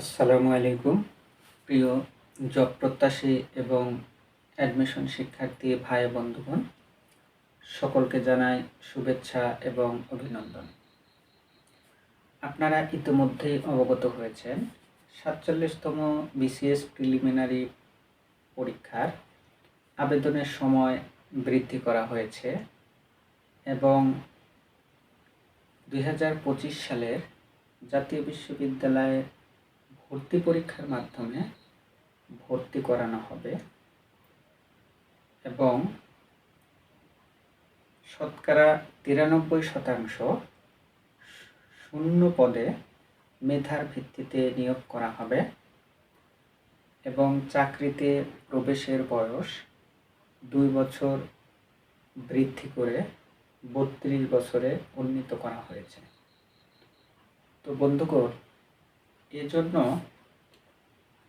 আসসালামু আলাইকুম। প্রিয় জব প্রত্যাশী এবং অ্যাডমিশন শিক্ষার্থী ভাই বন্ধুগণ, সকলকে জানাই শুভেচ্ছা এবং অভিনন্দন। আপনারা ইতিমধ্যেই অবগত হয়েছেন, সাতচল্লিশতম বিসিএস প্রিলিমিনারি পরীক্ষার আবেদনের সময় বৃদ্ধি করা হয়েছে এবং দু হাজার পঁচিশ সালের জাতীয় বিশ্ববিদ্যালয়ে ভর্তি পরীক্ষার মাধ্যমে ভর্তি করানো হবে এবং শতকরা তিরানব্বই শতাংশ শূন্য পদে মেধার ভিত্তিতে নিয়োগ করা হবে এবং চাকরিতে প্রবেশের বয়স দুই বছর বৃদ্ধি করে বত্রিশ বছরে উন্নীত করা হয়েছে। তো বন্ধুগণ এজন্য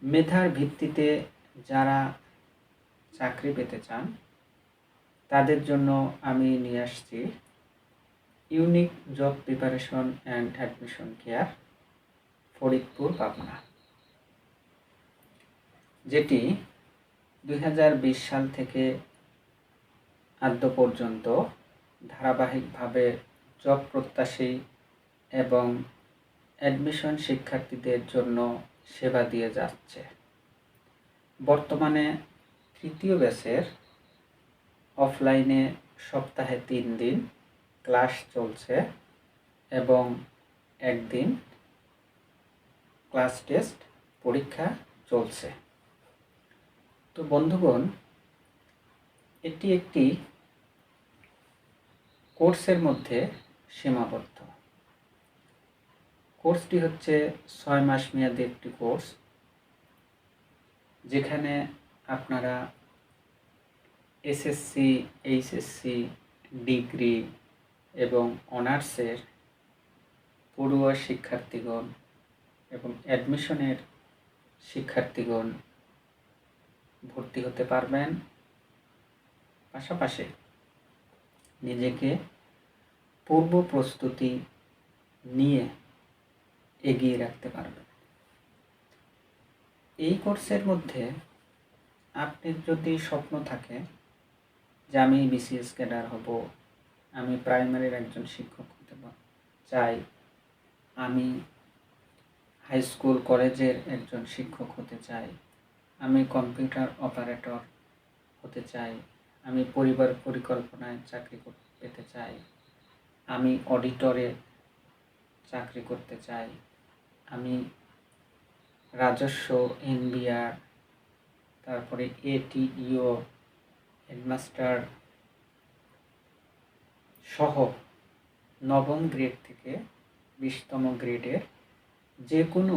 মেধার ভিত্তিতে যারা চাকরি পেতে চান, তাদের জন্য আমি নিয়ে আসছি unique job preparation and admission care, Faridpur, Pabna. যেটি দু হাজার বিশ সাল থেকে আদ্য পর্যন্ত ধারাবাহিকভাবে জব প্রত্যাশী এবং অ্যাডমিশন শিক্ষার্থীদের জন্য সেবা দিয়ে যাচ্ছে। বর্তমানে তৃতীয় ব্যাচের অফলাইনে সপ্তাহে তিন দিন ক্লাস চলছে এবং একদিন ক্লাস টেস্ট পরীক্ষা চলছে। তো বন্ধুগণ, এটি একটি কোর্সের মধ্যে সীমাবদ্ধ। কোর্সটি হচ্ছে ছয় মাস মেয়াদি একটি কোর্স, যেখানে আপনারা এসএসসি, এইচএসসি, ডিগ্রি এবং অনার্সের পড়ুয়া শিক্ষার্থীগণ এবং অ্যাডমিশনের শিক্ষার্থীগণ ভর্তি হতে পারবেন। পাশাপাশি নিজেকে পূর্ব প্রস্তুতি নিয়ে এগিয়ে রাখতে পারবেন এই কোর্সের মধ্যে আপনি যদি স্বপ্ন থাকে যে আমি বিসিএস ক্যাডার হব, আমি প্রাইমারির একজন শিক্ষক হতে চাই, আমি হাই স্কুল কলেজের একজন শিক্ষক হতে চাই, আমি কম্পিউটার অপারেটর হতে চাই, আমি পরিবার পরিকল্পনায় চাকরি পেতে চাই, আমি অডিটরে চাকরি করতে চাই। আমি রাজস্ব, এনবিআর, তারপরে এটিইও, হেডমাস্টার সহ নবম গ্রেড থেকে বিশতম গ্রেডের যে কোনো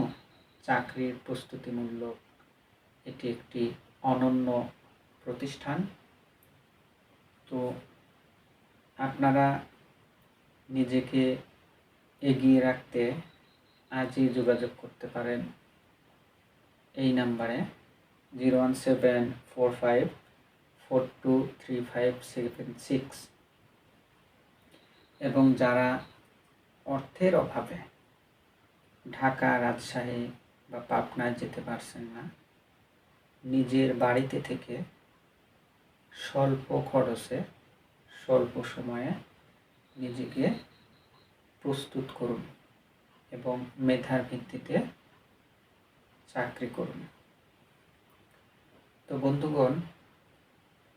চাকরির প্রস্তুতিমূলক এটি একটি অনন্য প্রতিষ্ঠান। তো আপনারা নিজেকে এগিয়ে রাখতে আজই যোগাযোগ করতে পারেন। এই নাম্বারে zero one seven four five four two three five seven six এবং যারা অর্থের অভাবে ঢাকা, রাজশাহী বা পাবনায় যেতে পারছেন না, নিজের বাড়িতে থেকে স্বল্প খরচে, স্বল্প সময়ে নিজেকে প্রস্তুত করুন এবং মেধার ভিত্তিতে চাকরি করুন। তো বন্ধুগণ,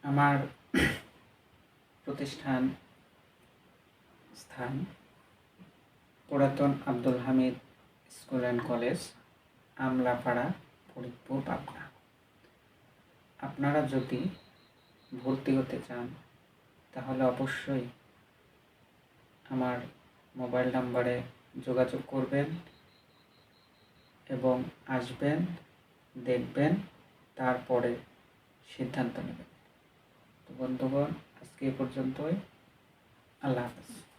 আমার প্রতিষ্ঠান স্থান পুরাতন Abdul Hamid school and college, Amlapara, Faridpur, Pabna. আপনারা যদি ভর্তি হতে চান, তাহলে অবশ্যই আমার মোবাইল নাম্বারে যোগাযোগ করবেন এবং আসবেন, দেখবেন, তারপরে সিদ্ধান্ত নেবেন। তো বন্ধুগণ, আজকে এ পর্যন্তই। আল্লাহ হাফেজ।